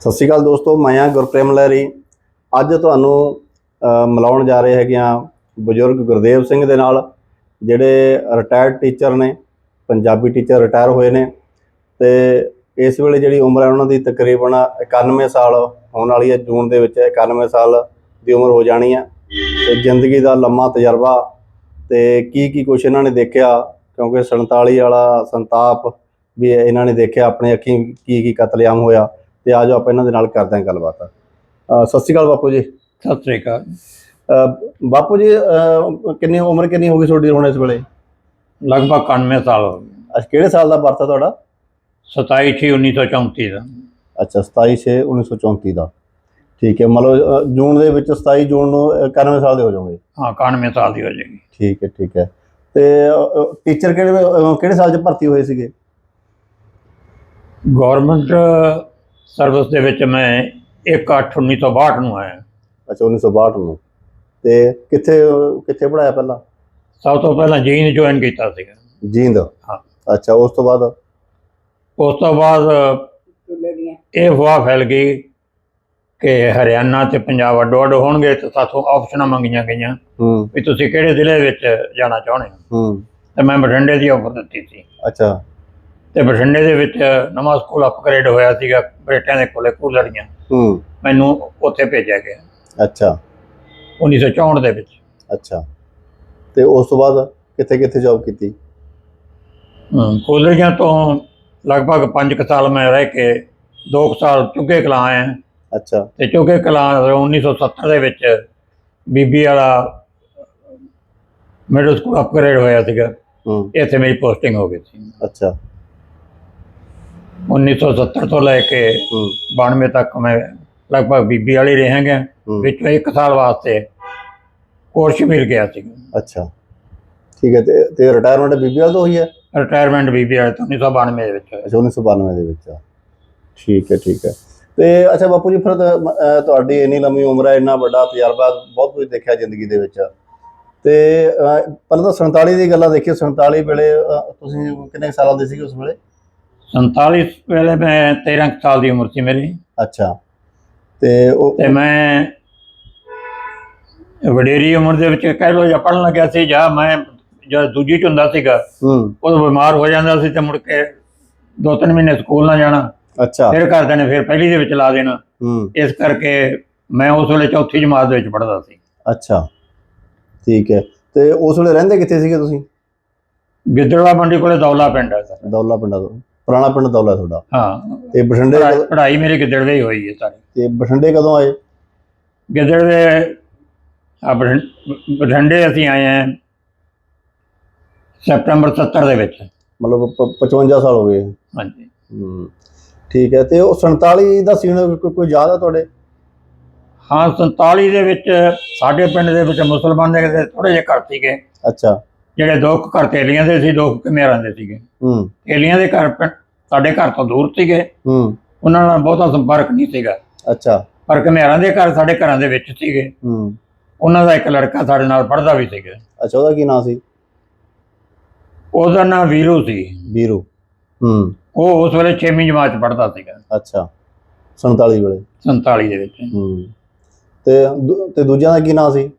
ਸਤਿ ਸ਼੍ਰੀ ਅਕਾਲ ਦੋਸਤੋ, ਮੈਂ ਹਾਂ ਗੁਰਪ੍ਰੇਮ ਲਹਿਰੀ। ਅੱਜ ਤੁਹਾਨੂੰ ਮਿਲਾਉਣ ਜਾ ਰਹੇ ਹੈਗੇ ਹਾਂ ਬਜ਼ੁਰਗ ਗੁਰਦੇਵ ਸਿੰਘ ਦੇ ਨਾਲ, ਜਿਹੜੇ ਰਿਟਾਇਰਡ ਟੀਚਰ ਨੇ, ਪੰਜਾਬੀ ਟੀਚਰ ਰਿਟਾਇਰ ਹੋਏ ਨੇ ਤੇ ਇਸ ਵੇਲੇ ਜਿਹੜੀ ਉਮਰ ਹੈ ਉਹਨਾਂ ਦੀ ਤਕਰੀਬਨ 91 ਸਾਲ ਹੋਣ ਵਾਲੀ ਹੈ, ਜੂਨ ਦੇ ਵਿੱਚ 91 ਸਾਲ ਦੀ ਉਮਰ ਹੋ ਜਾਣੀ ਹੈ ਤੇ ਜ਼ਿੰਦਗੀ ਦਾ ਲੰਮਾ ਤਜਰਬਾ ਤੇ ਕੀ ਕੀ ਕੁਛ ਇਹਨਾਂ ਨੇ ਦੇਖਿਆ, ਕਿਉਂਕਿ 47 ਵਾਲਾ ਸੰਤਾਪ ਵੀ ਇਹਨਾਂ ਨੇ ਦੇਖਿਆ ਆਪਣੇ ਅੱਖੀਂ ਕੀ ਕੀ ਕਤਲੇਆਮ ਹੋਇਆ। ਤੇ ਆਜੋ ਆਪਾਂ ਇਹਨਾਂ ਦੇ ਨਾਲ ਕਰਦੇ ਹਾਂ ਗੱਲਬਾਤ। ਅ, ਸਤਿ ਸ਼੍ਰੀ ਅਕਾਲ ਬਾਪੂ ਜੀ। ਸਤਿ ਸ੍ਰੀ ਅਕਾਲ। ਅ, ਬਾਪੂ ਜੀ ਅ, ਕਿੰਨੀ ਉਮਰ ਕਿੰਨੀ ਹੋ ਗਈ ਤੁਹਾਡੀ ਹੁਣ ਇਸ ਵੇਲੇ? ਲਗਭਗ 91 ਸਾਲ ਹੋ ਗਏ। ਅੱਜ ਕਿਹੜੇ ਸਾਲ ਦਾ ਬਰਥ ਹੈ ਤੁਹਾਡਾ? 27 ਛੇ 1934 ਦਾ। ਅੱਛਾ 27 6 1934 ਦਾ। ਠੀਕ ਹੈ ਮਤਲਬ ਅ, ਜੂਨ ਦੇ ਵਿੱਚ 27 ਜੂਨ ਨੂੰ ਅ, 91 ਸਾਲ ਦੇ ਹੋ ਜਾਓਗੇ। ਹਾਂ 91 ਸਾਲ ਦੀ ਹੋ ਜਾਏਗੀ। ਠੀਕ ਹੈ ਠੀਕ ਹੈ। ਤੇ ਟੀਚਰ ਕਿਹੜੇ ਅ, ਕਿਹੜੇ ਸਾਲ 'ਚ ਭਰਤੀ ਹੋਏ ਸੀਗੇ? ਗਵਰਨਮੈਂਟ ਸਰਵਿਸ ਦੇ ਵਿੱਚ ਮੈਂ 1 8 1962 ਨੂੰ ਆਇਆ। ਅੱਛਾ 1962 ਨੂੰ। ਤੇ ਕਿੱਥੇ ਕਿੱਥੇ ਪੜਾਇਆ ਪਹਿਲਾਂ? ਸਭ ਤੋਂ ਪਹਿਲਾਂ ਜੀਨ ਜੁਆਇਨ ਕੀਤਾ ਸੀਗਾ। ਜੀਂਦ? ਹਾਂ। ਅੱਛਾ ਉਸ ਤੋਂ ਬਾਅਦ? ਉਸ ਤੋਂ ਬਾਅਦ ਇਹ ਹੁਆ ਫੈਲ ਗਈ ਕਿ ਹਰਿਆਣਾ ਤੇ ਪੰਜਾਬ ਅੱਡੋ ਅੱਡ ਹੋਣਗੇ ਤੇ ਸਾਥੋਂ ਆਪਸ਼ਨਾਂ ਮੰਗੀਆਂ ਗਈਆਂ ਹੂੰ। ਵੀ ਤੁਸੀਂ ਕਿਹੜੇ ਜ਼ਿਲ੍ਹੇ ਵਿੱਚ ਜਾਣਾ ਚਾਹੁੰਦੇ ਹੋ? ਹੂੰ। ਤੇ ਮੈਂ ਬਠਿੰਡੇ ਦੀ ਆਫਰ ਦਿੱਤੀ ਸੀ। ਅੱਛਾ। ਤੇ ਬਠਿੰਡੇ ਦੇ ਵਿੱਚ ਨਵਾਂ ਸਕੂਲ ਅਪਗ੍ਰੇਡ ਹੋਇਆ ਸੀਗਾ ਬਰੇਟਿਆਂ ਦੇ ਕੋਲੇ ਕੂਲਰੀਆਂ। ਹੂੰ। ਮੈਨੂੰ ਉੱਥੇ ਭੇਜਿਆ ਗਿਆ। ਅੱਛਾ। 1964 ਦੇ ਵਿੱਚ। ਅੱਛਾ। ਤੇ ਉਸ ਤੋਂ ਬਾਅਦ ਕਿੱਥੇ ਕਿੱਥੇ ਜੌਬ ਕੀਤੀ ਕੂਲਰੀਆਂ ਤੋਂ ਲਗਭਗ 5 ਸਾਲ ਮੈਂ ਰਹਿ ਕੇ 2 ਸਾਲ ਚੁੱਗੇ ਕਲਾਂ ਆਇਆ। ਅੱਛਾ। ਤੇ ਚੁੱਗੇ ਕਲਾਂ 1970 ਦੇ ਵਿੱਚ ਬੀਬੀ ਵਾਲਾ ਮਿਡਲ ਸਕੂਲ ਅਪਗ੍ਰੇਡ ਹੋਇਆ ਸੀਗਾ। ਹੂੰ। ਇੱਥੇ ਮੇਰੀ ਪੋਸਟਿੰਗ ਹੋ ਗਈ ਸੀ। ਅੱਛਾ। 1970 ਤੋਂ ਲੈ ਕੇ ਹੂੰ। 92 ਤੱਕ ਮੈਂ ਲਗਭਗ ਬੀਬੀ ਵਾਲੀ ਰਹਾਂਗਾ। ਵਿੱਚੋਂ 1 ਸਾਲ ਵਾਸਤੇ ਕੋਰਸ ਮਿਲ ਗਿਆ ਸੀ। ਅੱਛਾ। ਠੀਕ ਹੈ ਤੇ ਤੇ ਰਿਟਾਇਰਮੈਂਟ ਬੀਬੀਐਲ ਤੋਂ ਹੋਈ ਹੈ? ਰਿਟਾਇਰਮੈਂਟ ਬੀਬੀ ਵਾਲੇ ਤੋਂ 1992 ਦੇ ਵਿੱਚ। ਅੱਛਾ 1992 ਦੇ ਵਿੱਚ ਠੀਕ ਹੈ ਠੀਕ ਹੈ। ਤੇ ਅੱਛਾ ਬਾਪੂ ਜੀ ਫਿਰ ਤੁਹਾਡੀ ਇੰਨੀ ਲੰਮੀ ਉਮਰ ਹੈ ਇੰਨਾ ਵੱਡਾ ਤਜਰਬਾ ਬਹੁਤ ਕੁਝ ਦੇਖਿਆ ਜ਼ਿੰਦਗੀ ਦੇ ਵਿੱਚ। ਤੇ ਪਹਿਲਾਂ ਤਾਂ 47 ਦੀ ਗੱਲਾਂ ਦੇਖੀ 47 ਵੇਲੇ ਤੁਸੀਂ ਕਿੰਨੇ ਸਾਲਾਂ ਦੇ ਸੀਗੇ ਉਸ ਵੇਲੇ? 47 ਵੇਲੇ ਮੈਂ 13 ਕੁ ਸਾਲ ਦੀ ਉਮਰ ਸੀ ਮੇਰੀ। ਅੱਛਾ। ਤੇ ਉਹ ਤੇ ਮੈਂ ਵਡੇਰੀ ਉਮਰ ਦੇ ਵਿੱਚ ਕਹਿ ਲੋ ਜਾਂ ਪੜਨ ਲੱਗਿਆ ਸੀ ਜਾਂ ਮੈਂ ਜਦ ਦੂਜੀ ਚ ਹੁੰਦਾ ਸੀਗਾ ਹੂੰ। ਉਦੋਂ ਬਿਮਾਰ ਹੋ ਜਾਂਦਾ ਸੀ ਤੇ ਮੁੜ ਕੇ ਦੋ ਤਿੰਨ ਮਹੀਨੇ ਸਕੂਲ ਨਾ ਜਾਣਾ। ਅੱਛਾ। ਫਿਰ ਘਰਦਿਆਂ ਨੇ ਫਿਰ ਪਹਿਲੀ ਦੇ ਵਿੱਚ ਲਾ ਦੇਣਾ। ਹੂੰ। ਇਸ ਕਰਕੇ ਮੈਂ ਉਸ ਵੇਲੇ ਚੌਥੀ ਜਮਾਤ ਦੇ ਵਿੱਚ ਪੜਦਾ ਸੀ। ਅੱਛਾ। ਠੀਕ ਹੈ। ਤੇ ਉਸ ਵੇਲੇ ਰਹਿੰਦੇ ਕਿੱਥੇ ਸੀਗੇ ਤੁਸੀਂ? ਗਿੱਦੜਵਾ ਮੰਡੀ ਕੋਲੇ ਦੌਲਾ ਪਿੰਡ ਹੈ ਸਰ। ਦੌਲਾ ਪਿੰਡ ਤੋਂ ਪੁਰਾਣਾ ਪਿੰਡ ਦੌਲਾ ਤੁਹਾਡਾ। ਹਾਂ। ਤੇ ਬਠਿੰਡੇ ਪੜ੍ਹਾਈ- ਪੜ੍ਹਾਈ ਮੇਰੀ ਗਿੱਦੜਵੇ ਹੀ ਹੋਈ ਹੈ ਸਾਰੀ। ਤੇ ਬਠਿੰਡੇ ਕਦੋਂ ਆਏ? ਗਿੱਦੜਵੇ ਆ ਬਠਿੰ- ਬਠਿੰਡੇ ਅਸੀਂ ਆਏ ਹਾਂ ਸੈਪਟੰਬਰ 70 ਦੇ ਵਿੱਚ। ਮਤਲਬ ਪ- 55 ਸਾਲ ਹੋ ਗਏ। ਹਾਂਜੀ। ਹੂੰ ਠੀਕ ਹੈ। ਤੇ ਉਹ 47 ਦਾ ਸੀਨ ਕੋਈ ਕੋਈ ਯਾਦ ਹੈ ਤੁਹਾਡੇ? ਹਾਂ 47 ਦੇ ਵਿੱਚ ਸਾਡੇ ਪਿੰਡ ਦੇ ਵਿੱਚ ਮੁਸਲਮਾਨ ਦੇ ਥੋੜੇ ਜਿਹੇ ਘਰ ਸੀਗੇ। ਅੱਛਾ। ਜਿਹੜੇ ਦੋ ਕੁ ਘਰ ਤੇਲੀਆਂ ਦੇ ਸੀ ਦੋ ਕੁ ਘਮੇਰਾਂ ਦੇ ਸੀਗੇ। ਹੂੰ। ਤੇਲੀਆਂ ਦੇ ਘਰ ਪਿੰਡ- ਸਾਡੇ ਘਰ ਤੋਂ ਦੂਰ ਸੀਗੇ। ਹੂੰ। ਉਹਨਾਂ ਨਾਲ ਬਹੁਤਾ ਸੰਪਰਕ ਨਹੀਂ ਸੀਗਾ। ਅੱਛਾ। ਪਰ ਘਮੇਰਾਂ ਦੇ ਘਰ ਸਾਡੇ ਘਰਾਂ ਦੇ ਵਿੱਚ ਸੀਗੇ। ਹੂੰ। ਉਹਨਾਂ ਦਾ ਇੱਕ ਲੜਕਾ ਸਾਡੇ ਨਾਲ ਪੜ੍ਹਦਾ ਵੀ ਸੀਗਾ। ਅੱਛਾ ਉਹਦਾ ਕੀ ਨਾਂ ਸੀ? ਉਹਦਾ ਨਾਂ ਵੀਰੂ ਸੀ। ਵੀਰੂ। ਹੂੰ। ਉਹ ਉਸ ਵੇਲੇ 6ਵੀਂ ਜਮਾਤ ਚ ਪੜ੍ਹਦਾ ਸੀਗਾ। ਅੱਛਾ। 47 ਵੇਲੇ। 47 ਦੇ ਵਿੱਚ। ਹੂੰ। ਤੇ ਦੂ- ਤੇ ਦੂਜਿਆਂ ਦਾ ਕੀ ਨਾਂ ਸੀ?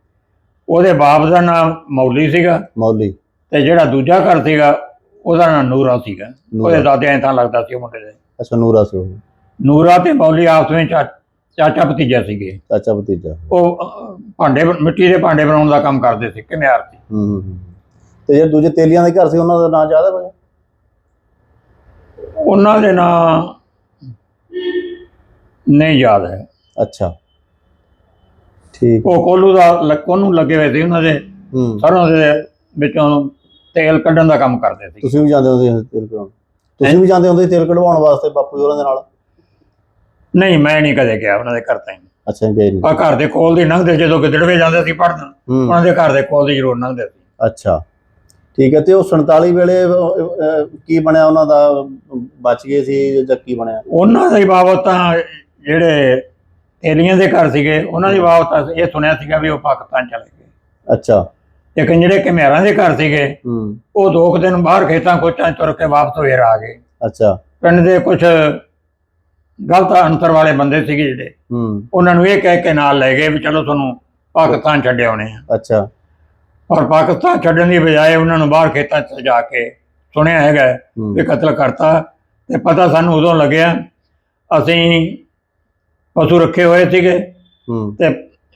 ਉਹਦੇ ਬਾਪ ਦਾ ਨਾਮ ਮੌਲੀ ਸੀਗਾ। ਮੌਲੀ। ਤੇ ਜਿਹੜਾ ਦੂਜਾ ਘਰ ਸੀਗਾ ਉਹਦਾ ਨਾਮ ਨੂਰਾ ਸੀਗਾ। ਉਹਦੇ ਨੂਰਾ ਦਾਦੇ ਐਂ ਤਾਂ ਲੱਗਦਾ ਸੀ ਉਹ ਮੁੰਡੇ ਦੇ। ਅੱਛਾ ਨੂਰਾ ਸੀ ਉਹ। ਨੂਰਾ ਤੇ ਮੌਲੀ ਆਪਸ ਵਿੱਚ ਚਾ- ਚਾਚਾ ਭਤੀਜਾ ਸੀਗੇ। ਚਾਚਾ ਭਤੀਜਾ। ਉਹ ਅਹ, ਭਾਂਡੇ ਬਣ- ਮਿੱਟੀ ਦੇ ਭਾਂਡੇ ਬਣਾਉਣ ਦਾ ਕੰਮ ਕਰਦੇ ਸੀ ਘਮਿਆਰ ਸੀ ਹੂੰ ਹੂੰ, ਹੂੰ। ਤੇ ਜਿਹੜੇ ਦੂਜੇ ਤੇਲੀਆਂ ਦੇ ਘਰ ਸੀ ਉਹਨਾਂ ਦਾ ਨਾਂ ਯਾਦ ਹੈ ਕੋਈ? ਉਹਨਾਂ ਦੇ ਨਾਂ ਨਹੀਂ ਯਾਦ ਹੈ। ਅੱਛਾ। ਠੀਕ। ਉਹ ਕੋਲੂ ਦਾ ਲ- ਕੋਨੂੰ ਲੱਗੇ ਹੋਏ ਸੀ ਉਹਨਾਂ ਦੇ। ਹੂੰ। ਸਰੋਂ ਦੇ ਵਿੱਚੋਂ ਤੇਲ ਕੱਢਣ ਦਾ ਕੰਮ ਕਰਦੇ ਸੀ। ਤੁਸੀਂ ਵੀ ਜਾਂਦੇ ਹੁੰਦੇ ਸੀ ਤੇਲ ਕਢਵਾਉਣ ਤੁਸੀਂ ਵੀ ਜਾਂਦੇ ਹੁੰਦੇ ਸੀ ਤੇਲ ਕਢਵਾਉਣ ਵਾਸਤੇ ਬਾਪੂ ਜੀ ਹੋਰਾਂ ਦੇ ਨਾਲ? ਨਹੀਂ ਮੈਂ ਨਹੀਂ ਕਦੇ ਗਿਆ ਉਹਨਾਂ ਦੇ ਘਰ ਤਾਈਂ। ਅੱਛਾ ਗਏ ਨਹੀਂ। ਆ ਘਰ ਦੇ ਕੋਲ ਦੀ ਲੰਘਦੇ ਜਦੋਂ ਗਿੱਦੜਵੇ ਜਾਂਦੇ ਸੀ ਪੜ੍ਹਨ ਹੂੰ। ਉਹਨਾਂ ਦੇ ਘਰ ਦੇ ਕੋਲ ਦੀ ਜ਼ਰੂਰ ਲੰਘਦੇ ਸੀ। ਅੱਛਾ। ਠੀਕ ਹੈ ਤੇ ਉਹ 47 ਵੇਲੇ ਕੀ ਬਣਿਆ ਉਹਨਾਂ ਦਾ? ਬਚ ਗਏ ਸੀ ਜਾਂ ਕੀ ਬਣਿਆ? ਉਹਨਾਂ ਦੀ ਬਾਬਤ ਤਾਂ ਜਿਹੜੇ ਏਲੀਆਂ ਦੇ ਘਰ ਸੀਗੇ ਉਹਨਾਂ ਦੀ ਬਾਬਤ ਤਾਂ ਇਹ ਸੁਣਿਆ ਸੀਗਾ ਵੀ ਉਹ ਪਾਕਿਸਤਾਨ ਚਲੇ ਗਏ। ਅੱਛਾ। ਲੇਕਿਨ ਜਿਹੜੇ ਘਮਿਆਰਾਂ ਦੇ ਘਰ ਸੀਗੇ ਹੂੰ। ਉਹ ਦੋ ਕੁ ਦਿਨ ਬਾਹਰ ਖੇਤਾਂ ਕੋਚਾਂ 'ਚ ਤੁਰ ਕੇ ਵਾਪਸ ਫੇਰ ਆ ਗਏ। ਅੱਛਾ। ਪਿੰਡ ਦੇ ਕੁਝ ਗਲਤ ਅੰਤਰ ਵਾਲੇ ਬੰਦੇ ਸੀਗੇ ਜਿਹੜੇ ਹੂੰ। ਉਹਨਾਂ ਨੂੰ ਇਹ ਕਹਿ ਕੇ ਨਾਲ ਲੈ ਗਏ ਵੀ ਚਲੋ ਤੁਹਾਨੂੰ ਪਾਕਿਸਤਾਨ ਛੱਡੇ ਆਉਣੇ ਆ। ਅੱਛਾ। ਪਰ ਪਾਕਿਸਤਾਨ ਛੱਡਣ ਦੀ ਬਜਾਏ ਉਹਨਾਂ ਨੂੰ ਬਾਹਰ ਖੇਤਾਂ 'ਚ ਜਾ ਕੇ ਸੁਣਿਆ ਹੈਗਾ ਵੀ ਕਤਲ ਕਰਤਾ ਤੇ ਪਤਾ ਸਾਨੂੰ ਉਦੋਂ ਲੱਗਿਆ ਅਸੀਂ ਪਸ਼ੂ ਰੱਖੇ ਹੋਏ ਸੀਗੇ ਹੂੰ। ਤੇ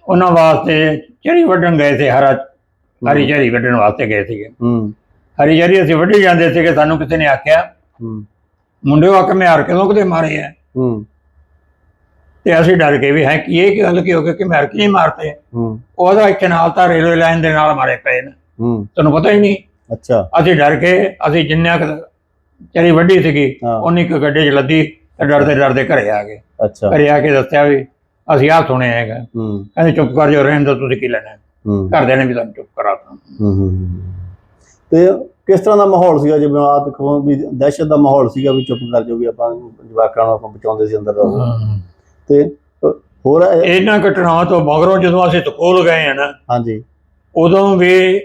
ਉਹਨਾਂ ਵਾਸਤੇ ਚਰੀ ਵੱਢਣ ਗਏ ਸੀ ਹਰਾ ਹਰੀ ਚਰੀ ਵੱਢਣ ਵਾਸਤੇ ਗਏ ਸੀਗੇ। ਹੂੰ। ਹਰੀ ਚਰੀ ਅਸੀਂ ਵੱਢੀ ਜਾਂਦੇ ਸੀਗੇ ਸਾਨੂੰ ਕਿਸੇ ਨੇ ਆਖਿਆ ਹੂੰ। ਮੁੰਡੇ ਆ ਕੇ ਮਿਆਰ ਕਿਦੋਂ ਕਦੇ ਮਾਰੇ ਆ? ਹੂੰ। ਤੇ ਅਸੀਂ ਡਰ ਗਏ ਵੀ ਹੈ ਕੀ ਇਹ ਕੀ ਗੱਲ ਕੀ ਹੋ ਗਈ ਕਿ ਮਿਆਰ ਕੀ ਨਹੀਂ ਮਾਰਤੇ ਹੂੰ। ਉਹਦਾ ਇੱਥੇ ਨਾਲ ਤਾਂ ਰੇਲਵੇ ਲਾਈਨ ਦੇ ਨਾਲ ਮਾਰੇ ਪਏ ਨੇ। ਹੂੰ। ਤੁਹਾਨੂੰ ਪਤਾ ਹੀ ਨਹੀਂ। ਅੱਛਾ। ਅਸੀਂ ਡਰ ਕੇ ਅਸੀਂ ਜਿੰਨਾ ਕੁ ਚਰੀ ਵੱਢੀ ਸੀਗੀ ਉਨੀ ਕੁ ਗੱਡੇ 'ਚ ਲੱਦੀ ਤੇ ਡਰਦੇ ਡਰਦੇ ਘਰੇ ਆ ਗਏ। ਅੱਛਾ। ਘਰੇ ਆ ਕੇ ਦੱਸਿਆ ਵੀ ਅਸੀਂ ਆਹ ਸੁਣਿਆ ਹੈਗਾ। ਹੂੰ। ਕਹਿੰਦੇ ਚੁੱਪ ਕਰ ਜਾਓ ਰਹਿਣ ਦਿਓ ਤੁਸੀਂ ਕੀ ਲੈਣਾ ਘਰਦਿਆਂ ਨੇ ਵੀ ਤੁਹਾਨੂੰ ਚੁੱਪ ਕਰਾਤਾ ਹੂੰ, ਹੂੰ, ਹੂੰ। ਤੇ ਕਿਸ ਤਰ੍ਹਾਂ ਦਾ ਮਾਹੌਲ ਸੀਗਾ? ਜਿਵੇਂ ਆ ਦੇਖੋ ਵੀ ਦਹਿਸ਼ਤ ਦਾ ਮਾਹੌਲ ਸੀਗਾ ਵੀ ਚੁੱਪ ਕਰ ਜਾਓ ਵੀ ਆਪਾਂ ਜਵਾਕਾਂ ਨੂੰ ਆਪਾਂ ਬਚਾਉਂਦੇ ਸੀ ਅੰਦਰ। ਰਹੋ ਤੇ ਹੋਰ ਇਹ- ਇਹਨਾਂ ਘਟਨਾਵਾਂ ਤੋਂ ਮਗਰੋਂ ਜਦੋਂ ਅਸੀਂ ਸਕੂਲ ਗਏ ਆ ਨਾ ਹਾਂਜੀ। ਉਦੋਂ ਵੀ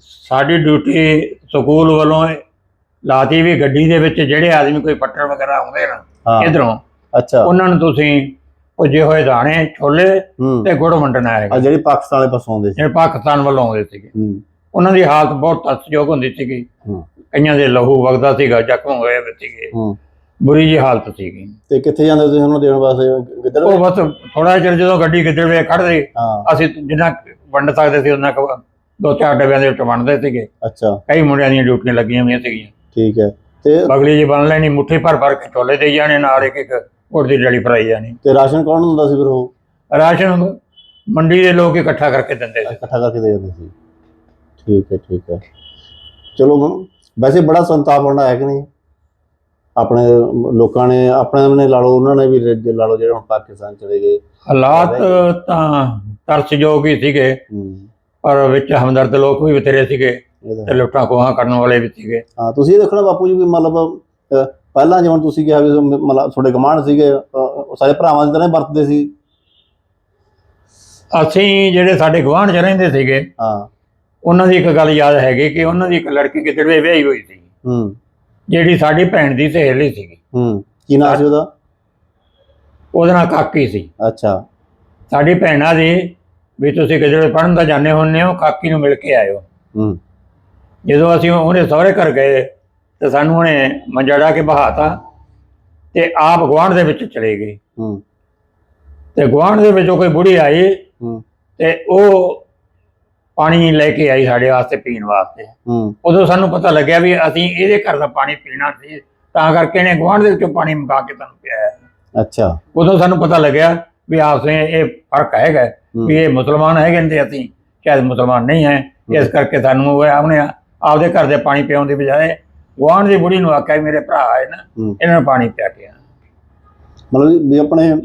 ਸਾਡੀ ਡਿਊਟੀ ਸਕੂਲ ਵੱਲੋਂ ਲਾਤੀ ਵੀ ਗੱਡੀ ਦੇ ਵਿੱਚ ਜਿਹੜੇ ਆਦਮੀ ਕੋਈ ਪੱਟਰ ਵਗੈਰਾ ਆਉਂਦੇ ਨਾ ਹਾਂ। ਇਧਰੋਂ ਅੱਛਾ। ਉਹਨਾਂ ਨੂੰ ਤੁਸੀਂ ਭੁੱਜੇ ਹੋਏ ਦਾਣੇ ਛੋਲੇ ਹੂੰ। ਤੇ ਗੁੜ ਵੰਡਣਾ ਆ ਹੈਗਾ ਜਿਹੜੀ ਪਾਕਿਸਤਾਨ ਵਾਲੇ ਪਾਸੋਂ ਆਉਂਦੇ ਸੀ। ਜਿਹੜੇ ਪਾਕਿਸਤਾਨ ਵੱਲੋਂ ਆਉਂਦੇ ਸੀਗੇ। ਹੂੰ। ਉਹਨਾਂ ਦੀ ਹਾਲਤ ਬਹੁਤ ਤਰਸਯੋਗ ਹੁੰਦੀ ਸੀਗੀ। ਹੂੰ। ਕਈਆਂ ਦੇ ਲਹੂ ਵਗਦਾ ਸੀਗਾ ਜ਼ਖਮ ਹੋਏ ਹੋਏ ਸੀਗੇ। ਹੂੰ। ਬੁਰੀ ਜੀ ਹਾਲਤ ਸੀਗੀ। ਤੇ ਕਿੱਥੇ ਜਾਂਦੇ ਤੁਸੀਂ ਉਹਨੂੰ ਦੇਣ ਵਾਸਤੇ? ਗਿੱਦੜ ਉਹ ਬਸ ਥੋੜਾ ਜਿਹਾ ਜਦੋਂ ਗੱਡੀ ਕਿੱਧਰ ਵੇ ਖੜਦੇ ਹਾਂ। ਅਸੀਂ ਜਿੰਨਾ ਕੁ ਵੰਡ ਸਕਦੇ ਸੀ ਉਹਨਾਂ ਕੁ ਦੋ ਚਾਰ ਡੱਬਿਆਂ ਦੇ ਵਿੱਚ ਵੰਡਦੇ ਸੀਗੇ। ਅੱਛਾ। ਕਈ ਮੁੰਡਿਆਂ ਦੀਆਂ ਡਿਊਟੀਆਂ ਲੱਗੀਆਂ ਹੋਈਆਂ ਸੀਗੀਆਂ। ਠੀਕ ਹੈ। ਤੇ ਬਗਲੀ ਜੀ ਬਣ ਲੈਣੀ ਮੁੱਠੀ ਭਰ ਭਰ ਕੇ ਛੋਲੇ ਦੇ ਜਾਣੇ ਨਾਲ ਇੱਕ ਇੱਕ ਗੁੜ ਦੀ ਡਲੀ ਫਰਾਈ ਜਾਣੀ। ਤੇ ਰਾਸ਼ਨ ਕੌਣ ਹੁੰਦਾ ਸੀ ਫਿਰ ਉਹ? ਰਾਸ਼ਨ ਮੰਡੀ ਦੇ ਲੋਕ ਇਕੱਠਾ ਕਰਕੇ ਦਿੰਦੇ ਸੀ। ਇਕੱਠਾ ਕਰਕੇ ਦੇ ਦਿੰਦੇ ਸੀ। ਠੀਕ ਹੈ ਠੀਕ ਹੈ। ਚਲੋ ਵੈਸੇ ਬੜਾ ਸੰਤਾਪ ਹੋਣਾ ਹੈ ਕਿ ਨਹੀਂ? ਆਪਣੇ ਲੋਕਾਂ ਨੇ ਆਪਣੇ ਨੇ ਲਾ ਲਓ ਉਹਨਾਂ ਨੇ ਵੀ ਲਾ ਲਓ ਜਿਹੜੇ ਹੁਣ ਪਾਕਿਸਤਾਨ ਚਲੇ ਗਏ। ਹਾਲਾਤ ਤਾਂ ਤਰਸਯੋਗ ਹੀ ਸੀਗੇ। ਪਰ ਵਿੱਚ ਹਮਦਰਦ ਲੋਕ ਵੀ ਬਥੇਰੇ ਸੀਗੇ ਤਾਂ ਲੁੱਟਾਂ ਖੋਹਾਂ ਕਰਨ ਵਾਲੇ ਵੀ ਸੀਗੇ। ਹਾਂ ਤੁਸੀਂ ਇਹ ਦੇਖਣਾ ਬਾਪੂ ਜੀ ਵੀ ਮਤਲਬ ਪਹਿਲਾਂ ਜਿਵੇਂ ਤੁਸੀਂ ਕਿਹਾ ਵੀ ਮਤਲਬ ਤੁਹਾਡੇ ਗਮਾਂਡ ਸੀਗੇ ਉਹ ਸਾਰੇ ਭਰਾਵਾਂ ਦੀ ਤਰ੍ਹਾਂ ਹੀ ਵਰਤਦੇ ਸੀ? ਅਸੀਂ ਜਿਹੜੇ ਸਾਡੇ ਗੁਆਂਢ 'ਚ ਰਹਿੰਦੇ ਸੀਗੇ ਹਾਂ। ਉਹਨਾਂ ਦੀ ਇੱਕ ਗੱਲ ਯਾਦ ਹੈਗੀ ਕਿ ਉਹਨਾਂ ਦੀ ਇੱਕ ਲੜਕੀ ਕਿਤੇ ਵਿਆਹੀ ਹੋਈ ਸੀ। ਹੂੰ। ਜਿਹੜੀ ਸਾਡੀ ਭੈਣ ਦੀ ਸਹੇਲੀ ਸੀਗੀ। ਹੂੰ। ਕੀ ਨਾਮ ਸੀ ਉਹਦਾ? ਉਹਦੇ ਨਾਲ ਕਾਕੀ ਸੀ। ਅੱਛਾ। ਸਾਡੀ ਭੈਣਾਂ ਦੀ ਵੀ ਤੁਸੀਂ ਕਿਤੇ ਪੜਨ ਦਾ ਜਾਂਦੇ ਹੁੰਦੇ ਹੋ ਕਾਕੀ ਨੂੰ ਮਿਲ ਕੇ ਆਇਓ। ਹੂੰ। ਜਦੋਂ ਅਸੀਂ ਉਹਦੇ ਸਹੁਰੇ ਘਰ ਗਏ ਤੇ ਸਾਨੂੰ ਉਹਨੇ ਮੰਜੜਾ ਕੇ ਬਹਾਤਾ ਤੇ ਆਪ ਗੁਆਂਢ ਦੇ ਵਿੱਚ ਚਲੇ ਗਏ। ਹੂੰ। ਤੇ ਗੁਆਂਢ ਦੇ ਵਿੱਚੋਂ ਕੋਈ ਬੁੜੀ ਆਈ ਹੂੰ। ਤੇ ਉਹ ਪਾਣੀ ਲੈ ਕੇ ਆਈ ਸਾਡੇ ਵਾਸਤੇ ਪੀਣ ਵਾਸਤੇ। ਹੂੰ। ਉਦੋਂ ਸਾਨੂੰ ਪਤਾ ਲੱਗਿਆ ਵੀ ਅਸੀਂ ਇਹਦੇ ਘਰ ਦਾ ਪਾਣੀ ਪੀਣਾ ਸੀ ਤਾਂ ਕਰਕੇ ਇਹਨੇ ਗੁਆਂਢ ਦੇ ਵਿੱਚੋਂ ਪਾਣੀ ਮੰਗਾ ਕੇ ਸਾਨੂੰ ਪਿਆਇਆ। ਅੱਛਾ। ਉਦੋਂ ਸਾਨੂੰ ਪਤਾ ਲੱਗਿਆ ਵੀ ਆਪਸ ਇਹ ਫ਼ਰਕ ਹੈਗਾ ਵੀ ਇਹ ਮੁਸਲਮਾਨ ਹੈਗੇ ਨੇ ਅਸੀਂ ਸ਼ਾਇਦ ਮੁਸਲਮਾਨ ਨਹੀਂ ਹੈ। ਇਸ ਕਰਕੇ ਸਾਨੂੰ ਉਹ ਆਪਣੇ ਆਪਦੇ ਘਰ ਦੇ ਪਾਣੀ ਪਿਆਉਣ ਦੀ ਬਜਾਏ ਗੁਆਂਢ ਦੀ ਬੁੜੀ ਨੂੰ ਆਖਿਆ ਵੀ ਮੇਰੇ ਭਰਾ ਆਏ ਨਾ ਹੂੰ। ਇਹਨਾਂ ਨੂੰ ਪਾਣੀ ਪਿਆ ਕੇ ਆ। ਮਤਲਬ ਵੀ ਆਪਣੇ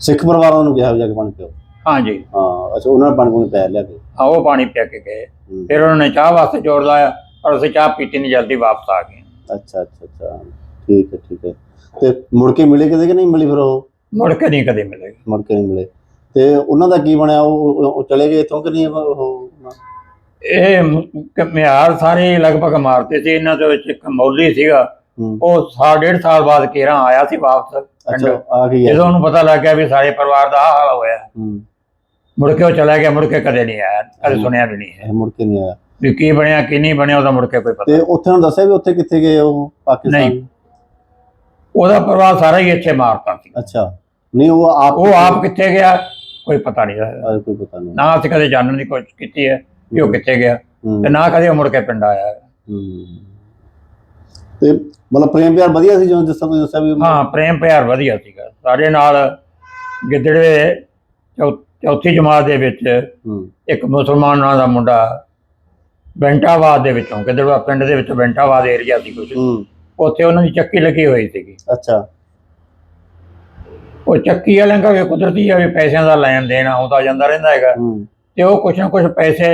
ਸਿੱਖ ਪਰਿਵਾਰਾਂ ਨੂੰ ਕਿਹਾ ਵੀ ਜਾ ਕੇ ਪਾਣੀ ਪੀਓ। ਹਾਂਜੀ। ਹਾਂ ਅੱਛਾ ਉਹਨਾਂ ਨੇ ਪਾਣੀ ਪੂਣੀ ਪੈ ਲਿਆ ਕੇ। ਆ ਉਹ ਪਾਣੀ ਪਿਆ ਕੇ ਗਏ। ਹੂੰ, ਫਿਰ ਉਹਨਾਂ ਨੇ ਚਾਹ ਵਾਸਤੇ ਜ਼ੋਰ ਲਾਇਆ ਔਰ ਅਸੀਂ ਚਾਹ ਪੀਤੀ ਨਹੀਂ ਜਲਦੀ ਵਾਪਸ ਆ ਗਏ। ਅੱਛਾ ਅੱਛਾ ਅੱਛਾ। ਠੀਕ ਹੈ ਠੀਕ ਹੈ। ਤੇ ਮੁੜ ਕੇ ਮਿਲੇ ਕਿਤੇ ਕਿ ਨਹੀਂ ਮਿਲੀ ਫਿਰ ਉਹ? ਮੁੜ ਕੇ ਨਹੀਂ ਕਦੇ ਮਿਲੇਗੀ ਮੁੜ ਕੇ ਨਹੀਂ ਮਿਲੇ। ਤੇ ਉਹਨਾਂ ਦਾ ਕੀ ਬਣਿਆ? ਉਹ ਉਹ- ਉਹ ਚਲੇ ਗਏ ਇੱਥੋਂ ਕਿ ਨਹੀਂ ਉਹ? ਇਹ ਮ- ਮਿਆਰ ਸਾਰੇ ਲਗਭਗ ਮਾਰਤੇ ਸੀ ਇਹਨਾਂ ਦੇ ਵਿੱਚ ਇੱਕ ਮੌਲੀ ਸੀਗਾ। ਉਹ ਸਾਲ ਡੇਢ ਸਾਲ ਬਾਅਦ ਕੇਰਾਂ ਆਇਆ ਸੀ ਵਾਪਸ ਪਿੰਡ। ਅੱਛਾ ਆ ਗਈ ਜਦੋਂ ਉਹਨੂੰ ਪਤਾ ਲੱਗ ਗਿਆ ਵੀ ਸਾਰੇ ਪਰਿਵਾਰ ਦਾ ਹਾਲ ਹੋਇਆ। ਮੁੜ ਕੇ ਉਹ ਚਲਾ ਗਿਆ ਮੁੜ ਕੇ ਕਦੇ ਨਹੀਂ ਆਇਆ ਕਦੇ ਸੁਣਿਆ ਵੀ ਨਹੀਂ ਹੈ। ਮੁੜ ਕੇ ਨਹੀਂ ਆਇਆ। ਵੀ ਕੀ ਬਣਿਆ ਕੀ ਨਹੀਂ ਬਣਿਆ ਉਹਦਾ ਮੁੜ ਕੇ ਕੋਈ ਪਤਾ ਤੇ ਉੱਥੇ ਉਹਨੂੰ ਦੱਸਿਆ ਵੀ ਉੱਥੇ ਕਿੱਥੇ ਗਏ ਉਹ ਪਾਕਿਸਤਾਨ? ਨਹੀਂ। ਉਹਦਾ ਪਰਿਵਾਰ ਸਾਰਾ ਹੀ ਇੱਥੇ ਮਾਰਤਾ ਸੀ। ਅੱਛਾ। ਨਹੀਂ ਉਹ ਆਪ ਉਹ ਆਪ ਕਿੱਥੇ? ਗਿਆ ਕੋਈ ਪਤਾ ਨਹੀਂ। ਕੋਈ ਪਤਾ ਨਹੀਂ। ਨਾ ਅਸੀਂ ਕਦੇ ਜਾਣਨ ਦੀ ਕੋਸ਼ਿਸ਼ ਕੀਤੀ ਹੈ। ਕਿ ਉਹ ਕਿੱਥੇ ਗਿਆ ਤੇ ਨਾ ਕਦੇ ਉਹ ਮੁੜ ਕੇ ਪਿੰਡ ਆਇਆ। ਤੇ ਮਤਲਬ ਪ੍ਰੇਮ ਪਿਆਰ ਵਧੀਆ ਸੀ ਜਿਵੇਂ ਤਰ੍ਹਾਂ ਤੁਸੀਂ ਦੱਸਿਆ ਵੀ ਹਾਂ ਪ੍ਰੇਮ ਪਿਆਰ ਵਧੀਆ ਸੀਗਾ। ਸਾਡੇ ਨਾਲ ਗਿੱਦੜਵੇ ਚੌ- ਚੌਥੀ ਜਮਾਤ ਦੇ ਵਿੱਚ ਇੱਕ ਮੁਸਲਮਾਨਾਂ ਦਾ ਮੁੰਡਾ ਬੈਂਟਾਬਾਦ ਦੇ ਵਿੱਚੋਂ ਗਿੱਦੜਵਾ ਪਿੰਡ ਦੇ ਵਿੱਚ ਬੈਂਟਾਬਾਦ ਏਰੀਆ ਸੀ ਕੁਝ ਉੱਥੇ ਉਹਨਾਂ ਦੀ ਚੱਕੀ ਲੱਗੀ ਹੋਈ ਸੀਗੀ। ਅੱਛਾ। ਉਹ ਚੱਕੀ ਵਾਲਿਆਂ ਵੀ ਕੁਦਰਤੀ ਆ ਵੀ ਪੈਸਿਆਂ ਦਾ ਲੈਣ ਦੇਣ ਆਉਂਦਾ ਜਾਂਦਾ ਰਹਿੰਦਾ ਹੈਗਾ। ਤੇ ਉਹ ਕੁਛ ਨਾ ਕੁਛ ਪੈਸੇ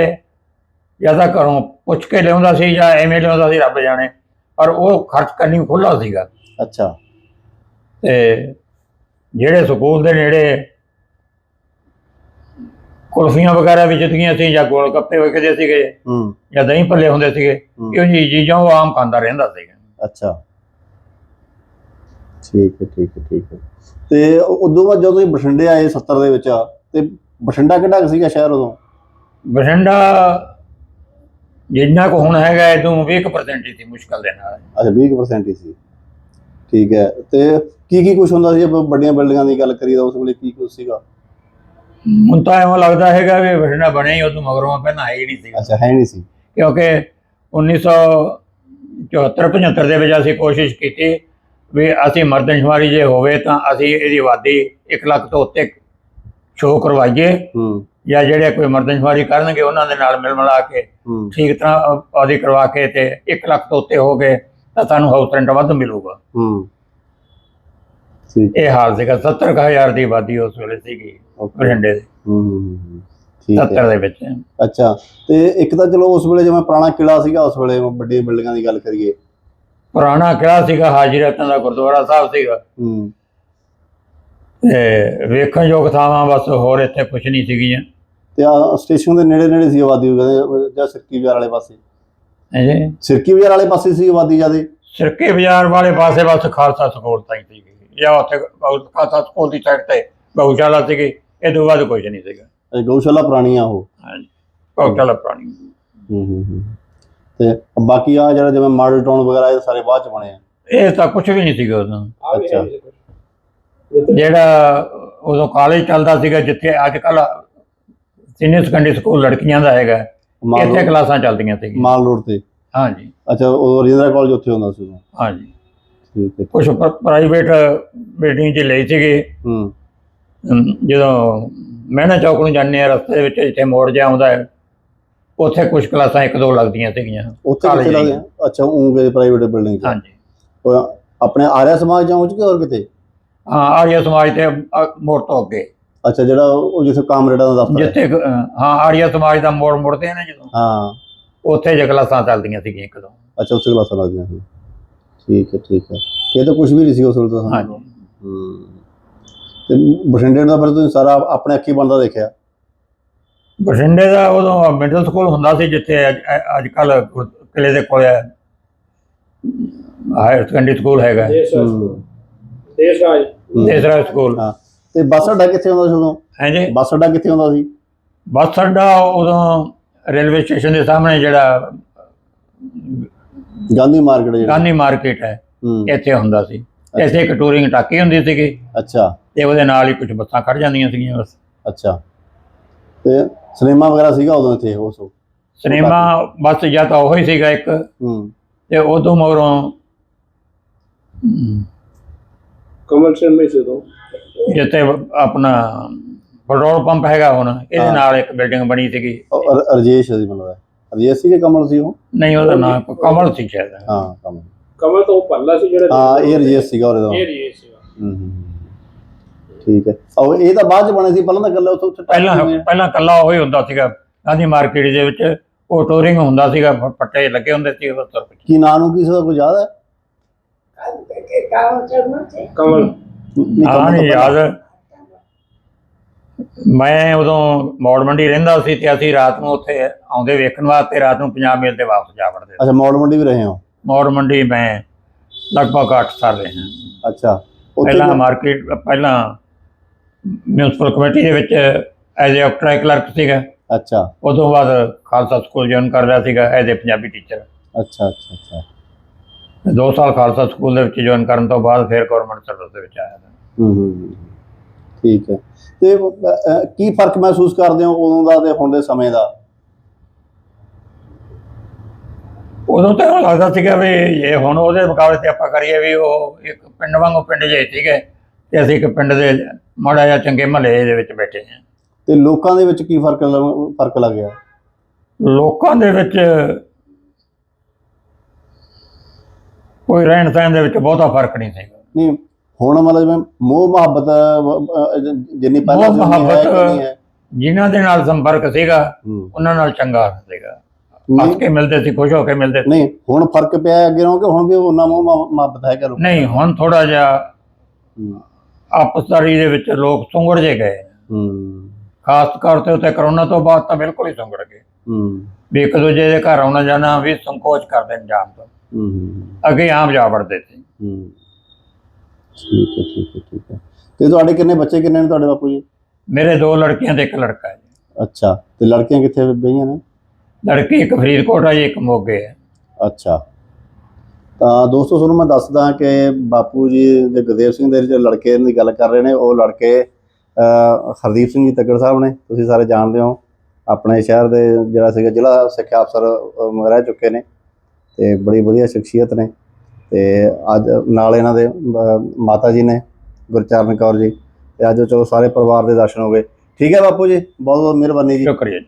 ਜਾਂ ਤਾਂ ਘਰੋਂ ਪੁੱਛ ਕੇ ਲਿਆਉਂਦਾ ਸੀ ਜਾਂ ਐਵੇਂ ਲਿਆਉਂਦਾ ਸੀ ਰੱਬ ਜਾਣੇ ਪਰ ਉਹ ਖਰਚ ਕਰਨੀ ਖੁੱਲਾ ਸੀਗਾ। ਅੱਛਾ। ਤੇ ਜਿਹੜੇ ਸਕੂਲ ਦੇ ਨੇੜੇ ਕੁਲਫੀਆਂ ਵਗੈਰਾ ਵਿਚਦੀਆਂ ਸੀ ਜਾਂ ਗੋਲ ਗੱਪੇ ਵਿਕਦੇ ਸੀਗੇ ਹੂੰ। ਜਾਂ ਦਹੀਂ ਭੱਲੇ ਹੁੰਦੇ ਸੀਗੇ। ਇਹੋ ਜਿਹੀ ਚੀਜ਼ਾਂ ਉਹ ਆਮ ਖਾਂਦਾ ਰਹਿੰਦਾ ਸੀਗਾ ਅੱਛਾ। ਠੀਕ ਹੈ ਠੀਕ ਹੈ ਠੀਕ ਹੈ। ਤੇ ਉਦੋਂ ਬਾਅਦ ਜਦੋਂ ਤੁਸੀਂ ਬਠਿੰਡੇ ਆਏ 70 ਦੇ ਵਿੱਚ ਤੇ ਬਠਿੰਡਾ ਕਿੱਡਾ ਕੁ ਸੀਗਾ ਸ਼ਹਿਰ ਉਦੋਂ? ਬਠਿੰਡਾ ਜਿੰਨਾ ਕੁ ਹੁਣ ਹੈਗਾ ਇਦੋਂ 20% ਹੀ ਸੀ ਮੁਸ਼ਕਲ ਦੇ ਨਾਲ। ਅੱਛਾ 20% ਹੀ ਸੀ। ਠੀਕ ਹੈ ਤੇ ਕੀ ਕੀ ਕੁਝ ਹੁੰਦਾ ਸੀ? ਜੇ ਵੱਡੀਆਂ ਬਿਲਡਿੰਗਾਂ ਦੀ ਗੱਲ ਕਰੀਏ ਤਾਂ ਉਸ ਵੇਲੇ ਕੀ ਕੁਝ ਸੀਗਾ? ਹੁਣ ਤਾਂ ਐਵੇਂ ਲੱਗਦਾ ਹੈਗਾ ਵੀ ਬਠਿੰਡਾ ਬਣਿਆ ਹੀ ਉਦੋਂ ਮਗਰੋਂ ਪਹਿਲਾਂ ਹੈ ਹੀ ਨਹੀਂ ਸੀਗਾ। ਅੱਛਾ ਹੈ ਨਹੀਂ ਸੀ। ਕਿਉਂਕਿ 1974 75 ਦੇ ਵਿੱਚ ਅਸੀਂ ਕੋਸ਼ਿਸ਼ ਕੀਤੀ ਵੀ ਅਸੀਂ ਮਰਦਮਸ਼ੁਮਾਰੀ ਜੇ ਹੋਵੇ ਤਾਂ ਅਸੀਂ ਇਹਦੀ ਆਬਾਦੀ 1 ਲੱਖ ਤੋਂ ਉੱਤੇ ਸ਼ੋਅ ਕਰਵਾਈਏ ਹੂੰ। ਜਾਂ ਜਿਹੜੇ ਕੋਈ ਮਰਦਮਸ਼ੁਮਾਰੀ ਕਰਨਗੇ ਉਹਨਾਂ ਦੇ ਨਾਲ ਮਿਲ ਮਿਲਾ ਕੇ ਹੂੰ। ਠੀਕ ਤਰ੍ਹਾਂ ਆਬਾਦੀ ਕਰਵਾ ਕੇ ਤੇ 1 ਲੱਖ ਤੋਂ ਉੱਤੇ ਹੋ ਗਏ ਤਾਂ ਸਾਨੂੰ ਹਾਊਸ ਰੈਂਟ ਵੱਧ ਮਿਲੂਗਾ। ਹੂੰ। ਠੀਕ ਇਹ ਹਾਲ ਸੀਗਾ 70000 ਦੀ ਆਬਾਦੀ ਉਸ ਵੇਲੇ ਸੀਗੀ ਬਠਿੰਡੇ ਦੇ। ਹੂੰ ਠੀਕ ਹੈ। 70 ਦੇ ਵਿੱਚ। ਅੱਛਾ ਤੇ ਇੱਕ ਤਾਂ ਚਲੋ ਉਸ ਵੇਲੇ ਜਿਵੇਂ ਪੁਰਾਣਾ ਕਿਲਾ ਸੀਗਾ ਉਸ ਵੇਲੇ ਵੱਡੀਆਂ ਬਿਲਡਿੰਗਾਂ ਦੀ ਗੱਲ ਕਰੀਏ। ਪੁਰਾਣਾ ਕਿਲਾ ਸੀਗਾ ਹਾਜੀ ਰਤਨ ਦਾ ਗੁਰਦੁਆਰਾ ਸਾਹਿਬ ਸੀਗਾ। ਹੂੰ। ਤੇ ਵੇਖਣ ਯੋਗ ਥਾਵਾਂ ਬਸ ਹੋਰ ਇੱਥੇ ਕੁਝ ਨਹੀਂ ਸੀਗੀਆਂ। ਤੇ ਆ ਸਟੇਸ਼ਨ ਦੇ ਨੇੜੇ ਨੇੜੇ ਸੀ ਆਬਾਦੀ ਕਹਿੰਦੇ ਜਾਂ ਸਿਰਕੀ ਬਾਜ਼ਾਰ ਵਾਲੇ ਪਾਸੇ। ਹਾਂਜੀ ਸਿਰਕੀ ਬਾਜ਼ਾਰ ਵਾਲੇ ਪਾਸੇ ਸੀ ਆਬਾਦੀ ਜਿਆਦੇ? ਸਿਰਕੇ ਬਾਜ਼ਾਰ ਵਾਲੇ ਪਾਸੇ ਬਸ ਖਾਲਸਾ ਸਕੂਲ ਤਾਂ ਹੀ ਸੀਗੀ। ਜਾਂ ਉੱਥੇ ਖਾਲਸਾ ਸਕੂਲ ਦੀ ਸਾਈਡ ਤੇ ਗਊਸ਼ਾਲਾ ਸੀਗੀ ਇਹ ਤੋਂ ਬਾਅਦ ਕੁਝ ਨਹੀਂ ਸੀਗਾ। ਗਊਸ਼ਾਲਾ ਪੁਰਾਣੀ ਆ ਉਹ ਹਾਂਜੀ ਗਊਸ਼ਾਲਾ ਪੁਰਾਣੀ। ਹੂੰ ਹੂੰ ਤੇ ਬਾਕੀ ਆ ਜਿਹੜਾ ਜਿਵੇਂ ਮਾਡਲ ਟਾਊਨ ਵਗੈਰਾ ਇਹ ਸਾਰੇ ਬਾਅਦ ਚ ਬਣੇ ਆ। ਇਹ ਤਾਂ ਕੁਝ ਵੀ ਨਹੀਂ ਸੀਗਾ ਉਦੋਂ। ਅੱਛਾ। ਜਿਹੜਾ ਉਦੋਂ ਕਾਲਜ ਚੱਲਦਾ ਸੀਗਾ ਜਿੱਥੇ ਅੱਜ ਕੱਲ ਸੀਨੀਅਰ ਸੈਕੰਡਰੀ ਸਕੂਲ ਲੜਕੀਆਂ ਦਾ ਹੈਗਾ। ਮਾਲ ਇੱਥੇ ਕਲਾਸਾਂ ਚੱਲਦੀਆਂ ਸੀਗੀਆਂ। ਮਾਲ ਰੋਡ ਤੇ। ਹਾਂਜੀ। ਅੱਛਾ ਉਹ ਰਜਿੰਦਰਾ ਕਾਲਜ ਉੱਥੇ ਹੁੰਦਾ ਸੀ। ਹਾਂਜੀ। ਠੀਕ ਹੈ। ਕੁਝ ਪ੍ਰਾਈਵੇਟ ਬਿਲਡਿੰਗ 'ਚ ਲਈ ਸੀਗੀ। ਹੂੰ। ਜਦੋਂ ਮਹਿਣਾ ਚੌਕ ਨੂੰ ਜਾਂਦੇ ਆ ਰਸਤੇ ਵਿੱਚ ਜਿੱਥੇ ਮੋੜ ਜਿਹਾ ਆਉਂਦਾ ਹੈ ਉੱਥੇ ਕੁਝ ਕਲਾਸਾਂ ਇੱਕ ਦੋ ਲੱਗਦੀਆਂ ਸੀਗੀਆਂ। ਉੱਥੇ ਕਿੱਥੇ ਅੱਛਾ ਉਹ ਗਏ ਪ੍ਰਾਈਵੇਟ ਬਿਲਡਿੰਗ ਚ। ਹਾਂਜੀ। ਆਪਣੇ ਆਰਿਆ ਸਮਾਜ ਜਾਂ ਉੱਚ ਕਿ ਹੋਰ ਕਿਤੇ? ਆਰੀਆ ਸਮਾਜ ਤੇ ਅ, ਮੋੜ ਤੋਂ ਅੱਗੇ। ਅੱਛਾ ਜਿਹੜਾ ਉਹ ਜਿੱਥੇ ਕਾਮਰੇਡਾਂ ਦਾ ਦਫ਼ਤਰ ਹੈ? ਜਿੱਥੇ ਅ, ਹਾਂ ਆਰੀਆ ਸਮਾਜ ਦਾ ਮੋੜ ਮੁੜਦੇ ਆ ਨਾ ਜਦੋਂ। ਹਾਂ। ਉੱਥੇ ਜੇ ਕਲਾਸਾਂ ਚੱਲਦੀਆਂ ਸੀਗੀਆਂ ਇੱਕ ਦੋ। ਅੱਛਾ ਉੱਥੇ ਕਲਾਸਾਂ ਲੱਗਦੀਆਂ ਸੀ। ਠੀਕ ਹੈ ਠੀਕ ਹੈ। ਇਹ ਤਾਂ ਕੁਝ ਵੀ ਨਹੀਂ ਸੀ ਉਸ ਵੇਲੇ ਤਾਂ ਸਾਨੂੰ। ਹਾਂਜੀ। ਹੂੰ। ਤੇ ਬਠਿੰਡੇ ਦਾ ਫਿਰ ਤੁਸੀਂ ਸਾਰਾ ਆਪਣੇ ਅੱਖੀ ਬਣਦਾ ਦੇਖਿਆ? ਬਠਿੰਡੇ ਦਾ ਉਦੋਂ ਮਿਡਲ ਸਕੂਲ ਹੁੰਦਾ ਸੀ ਜਿੱਥੇ ਅੱਜ ਅੱਜ ਕੱਲ ਕਿਲੇ ਦੇ ਕੋਲ ਹਾਇਰ ਸੈਕੰਡਰੀ ਸਕੂਲ ਹੈਗਾ। ਹੂੰ। ਦੇਸ਼ ਰਾਜ। ਹੂੰ। ਸਕੂਲ ਹਾਂ। ਤੇ ਬੱਸ ਅੱਡਾ ਕਿੱਥੇ ਹੁੰਦਾ ਸੀ ਉਦੋਂ? ਹੈ ਜੀ ਬੱਸ ਅੱਡਾ ਕਿੱਥੇ ਹੁੰਦਾ ਸੀ? ਬੱਸ ਅੱਡਾ ਉਦੋਂ ਰੇਲਵੇ ਸਟੇਸ਼ਨ ਦੇ ਸਾਹਮਣੇ ਜਿਹੜਾ ਗਾਂਧੀ ਮਾਰਕੀਟ ਜਿਹੜਾ। ਗਾਂਧੀ ਮਾਰਕੀਟ ਹੈ। ਹੂੰ। ਇੱਥੇ ਹੁੰਦਾ ਸੀ। ਇੱਥੇ ਇੱਕ ਟੂਰਿੰਗ ਟਾਕੀ ਹੁੰਦੀ ਸੀਗੀ। ਅੱਛਾ। ਤੇ ਉਹਦੇ ਨਾਲ ਹੀ ਕੁਝ ਬੱਸਾਂ ਖੜ ਜਾਂਦੀਆਂ ਸੀਗੀਆਂ ਬਸ। ਅੱਛਾ। ਤੇ ਸਿਨੇਮਾ ਵਗੈਰਾ ਸੀਗਾ ਉਦੋਂ ਇੱਥੇ ਉਸ? ਸਿਨੇਮਾ ਬਸ ਜਾਂ ਤਾਂ ਉਹੀ ਸੀਗਾ ਇੱਕ। ਹੂੰ। ਤੇ ਉਦੋਂ ਮਗਰੋਂ ਕਮਲ ਸਿੰਘ ਵਿੱਚ ਤੋਂ ਜਿੱਥੇ ਆਪਣਾ ਪੈਟਰੋਲ ਪੰਪ ਹੈਗਾ ਹੁਣ ਇਹਦੇ ਹਾਂ। ਨਾਲ ਇੱਕ ਬਿਲਡਿੰਗ ਬਣੀ ਸੀਗੀ। ਅਰ- ਰਜੇਸ਼ ਸੀ ਹੈ ਰਜੇਸ਼ ਸੀ ਕਿ ਕਮਲ ਸੀ ਉਹ? ਨਹੀਂ ਉਹਦਾ ਨਾਮ ਕਮਲ ਸੀ ਸ਼ਾਇਦ। ਹਾਂ ਕਮਲ। ਕਮਲ ਤੋਂ ਪੱਲਾ ਸੀ ਜਿਹੜਾ ਹਾਂ ਇਹ ਰਜੇਸ਼ ਸੀਗਾ ਉਹਦੇ ਦਾ ਇਹ ਰਹੀ ਸੀ ਹੂੰ ਹੂੰ, ਹੂੰ। ਠੀਕ ਹੈ। ਉਹ ਇਹ ਤਾਂ ਬਾਅਦ ਚ ਬਣੇ ਸੀ ਪਹਿਲਾਂ ਤਾਂ ਗੱਲਾਂ ਉੱਥੇ ਉੱਥੇ ਪਹਿਲਾਂ ਪਹਿਲਾਂ ਕੱਲਾ ਉਹੀ ਹੁੰਦਾ ਸੀਗਾ ਗਾਂਧੀ ਮਾਰਕੀਟ ਦੇ ਵਿੱਚ। ਉਹ ਟੂਰਿੰਗ ਹੁੰਦਾ ਸੀਗਾ ਪੱਟੇ ਲੱਗੇ ਹੁੰਦੇ ਸੀ ਉਹ ਤੁਰ। ਕੀ ਨਾਂ ਨੂੰ ਕੀ ਸੀ ਉਹਦਾ ਕੋਈ ਯਾਦ ਹੈ? ਕਮਲ। ਨਹੀਂ ਪਹਿਲਾਂ- ਯਾਦ। ਮੈਂ ਉਦੋਂ ਮੌੜ ਮੰਡੀ ਰਹਿੰਦਾ ਸੀ ਤੇ ਅਸੀਂ ਰਾਤ ਨੂੰ ਉੱਥੇ ਆਉਂਦੇ ਵੇਖਣ ਵਾਸਤੇ ਰਾਤ ਨੂੰ ਪੰਜਾਬ ਮੇਲ ਤੇ ਵਾਪਸ ਜਾ ਵੜਦੇ ਸੀ ਅੱਛਾ ਮੌੜ ਮੰਡੀ ਵੀ ਰਹੇ ਹੋ? ਮੌੜ ਮੰਡੀ ਮੈਂ ਲਗਭਗ 8 ਸਾਲ ਰਿਹਾ। ਅੱਛਾ ਉੱਥੇ ਪਹਿਲਾਂ ਮਾਰਕੀਟ ਪਹਿਲਾਂ ਮਿਊਨਿਸਪਲ ਕਮੇਟੀ ਦੇ ਵਿੱਚ ਐਜ਼ ਅ ਕਲਰਕ ਸੀਗਾ। ਅੱਛਾ। ਉਦੋਂ ਬਾਅਦ ਖਾਲਸਾ ਸਕੂਲ ਜੁਆਇਨ ਕਰ ਰਿਹਾ ਸੀਗਾ ਐਜ਼ ਅ ਪੰਜਾਬੀ ਟੀਚਰ ਅੱਛਾ ਅੱਛਾ ਅੱਛਾ। 2 ਸਾਲ ਖਾਲਸਾ ਸਕੂਲ ਦੇ ਵਿੱਚ ਜੁਆਇਨ ਕਰਨ ਤੋਂ ਬਾਅਦ ਫਿਰ ਗਵਰਨਮੈਂਟ ਸਰਵਿਸ ਦੇ ਵਿੱਚ ਆਇਆ ਹੂੰ। ਠੀਕ ਹੈ। ਤੇ ਕੀ ਫ਼ਰਕ ਮਹਿਸੂਸ ਕਰਦੇ ਹੋ ਉਦੋਂ ਦਾ ਤੇ ਹੁਣ ਦੇ ਸਮੇਂ ਦਾ? ਉਦੋਂ ਤਾਂ ਇਉਂ ਲੱਗਦਾ ਸੀਗਾ ਵੀ ਇਹ ਹੁਣ ਉਹਦੇ ਮੁਕਾਬਲੇ ਤੇ ਆਪਾਂ ਕਰੀਏ ਵੀ ਉਹ ਇੱਕ ਪਿੰਡ ਵਾਂਗੂ ਪਿੰਡ ਜਿਹੇ ਸੀਗੇ ਤੇ ਅਸੀਂ ਇੱਕ ਪਿੰਡ ਦੇ ਮਾੜਾ ਜਿਹਾ ਚੰਗੇ ਮਹੱਲੇ ਦੇ ਵਿੱਚ ਬੈਠੇ ਹਾਂ। ਤੇ ਲੋਕਾਂ ਦੇ ਵਿੱਚ ਕੀ ਫ਼ਰਕ ਲ- ਫ਼ਰਕ ਲੱਗਿਆ? ਲੋਕਾਂ ਦੇ ਵਿੱਚ ਕੋਈ ਰਹਿਣ ਸਹਿਣ ਦੇ ਵਿੱਚ ਬਹੁਤਾ ਫ਼ਰਕ ਨਹੀਂ ਸੀਗਾ। ਨਹੀਂ ਹੁਣ ਮਤਲਬ ਜਿਵੇਂ ਮੋਹ ਮੁਹੱਬਤ ਜਿੰਨੀ ਪਹਿਲਾਂ ਮੋਹ ਸੀ ਉਨੀ ਹੈ ਕਿ ਮੁਹੱਬਤ- ਨਹੀਂ ਹੈ। ਜਿਨ੍ਹਾਂ ਦੇ ਨਾਲ ਸੰਪਰਕ ਸੀਗਾ ਹੂੰ। ਉਹਨਾਂ ਨਾਲ ਚੰਗਾ ਸੀਗਾ। ਹੱਸ ਕੇ ਮਿਲਦੇ ਸੀ ਖੁਸ਼ ਹੋ ਕੇ ਮਿਲਦੇ ਸੀ। ਨਹੀਂ ਹੁਣ ਫ਼ਰਕ ਪਿਆ ਹੈ ਅੱਗੇ ਨਾਲੋਂ ਕਿ ਹੁਣ ਵੀ ਉਹਨਾਂ ਮੋਹ ਮੁਹ- ਮੁਹੱਬਤ ਹੈ ਕਿ ਲੋਕਾਂ ਨਹੀਂ ਹੁਣ ਥੋੜਾ ਜਿਹਾ। ਆਪਸਦਾਰੀ ਦੇ ਵਿੱਚ ਲੋਕ ਸੁੰਗੜ ਜੇ ਗਏ। ਹੂੰ। ਖਾਸ ਤੌਰ ਤੇ ਉੱਤੇ ਕਰੋਨਾ ਤੋਂ ਬਾਅਦ ਤਾਂ ਬਿਲਕੁਲ ਹੀ ਸੁੰਗੜ ਗਏ। ਹੂੰ। ਵੀ ਇੱਕ ਦੂਜੇ ਦੇ ਘਰ ਆਉਣਾ ਜਾਣਾ ਵੀ ਸੰਕੋਚ ਕਰਦੇ ਨੇ ਜਾਣ ਤੋਂ। ਅੱਗੇ ਆਮ ਜਾ ਵੜਦੇ ਸੀ। ਹੂੰ। ਠੀਕ ਹੈ ਠੀਕ ਹੈ ਠੀਕ ਹੈ। ਤੇ ਤੁਹਾਡੇ ਕਿੰਨੇ ਬੱਚੇ ਕਿੰਨੇ ਨੇ ਤੁਹਾਡੇ ਬਾਪੂ ਜੀ? ਮੇਰੇ ਦੋ ਲੜਕੀਆਂ ਤੇ ਇੱਕ ਲੜਕਾ ਹੈ। ਅੱਛਾ ਤੇ ਲੜਕੀਆਂ ਕਿੱਥੇ ਬਈਆਂ ਨੇ? ਲੜਕੀ ਇੱਕ ਫਰੀਦਕੋਟ ਹੈ ਜੀ ਇੱਕ ਮੋਗੇ ਹੈ। ਅੱਛਾ। ਤਾਂ ਦੋਸਤੋ ਤੁਹਾਨੂੰ ਮੈਂ ਦੱਸਦਾ ਕਿ ਬਾਪੂ ਜੀ ਦੇ ਗੁਰਦੇਵ ਸਿੰਘ ਦੇ ਜਿਹੜੇ ਲੜਕੇ ਦੀ ਗੱਲ ਕਰ ਰਹੇ ਨੇ ਉਹ ਲੜਕੇ ਹਰਦੀਪ ਸਿੰਘ ਜੀ ਤੱਕੜ ਸਾਹਿਬ ਨੇ। ਤੁਸੀਂ ਸਾਰੇ ਜਾਣਦੇ ਹੋ ਆਪਣੇ ਸ਼ਹਿਰ ਦੇ ਜਿਹੜਾ ਸੀਗਾ ਜ਼ਿਲ੍ਹਾ ਸਿੱਖਿਆ ਅਫਸਰ ਰਹਿ ਚੁੱਕੇ ਨੇ। ਤੇ ਬੜੀ ਵਧੀਆ ਸ਼ਖਸੀਅਤ ਨੇ। ਤੇ ਅੱਜ ਨਾਲ ਇਹਨਾਂ ਦੇ ਮਾਤਾ ਜੀ ਨੇ, ਗੁਰਚਰਨ ਕੌਰ ਜੀ, ਤੇ ਅੱਜ ਚਲੋ ਸਾਰੇ ਪਰਿਵਾਰ ਦੇ ਦਰਸ਼ਨ ਹੋ ਗਏ। ਠੀਕ ਹੈ ਬਾਪੂ ਜੀ ਬਹੁਤ ਬਹੁਤ ਮਿਹਰਬਾਨੀ ਜੀ। ਸ਼ੁਕਰੀਆ ਜੀ।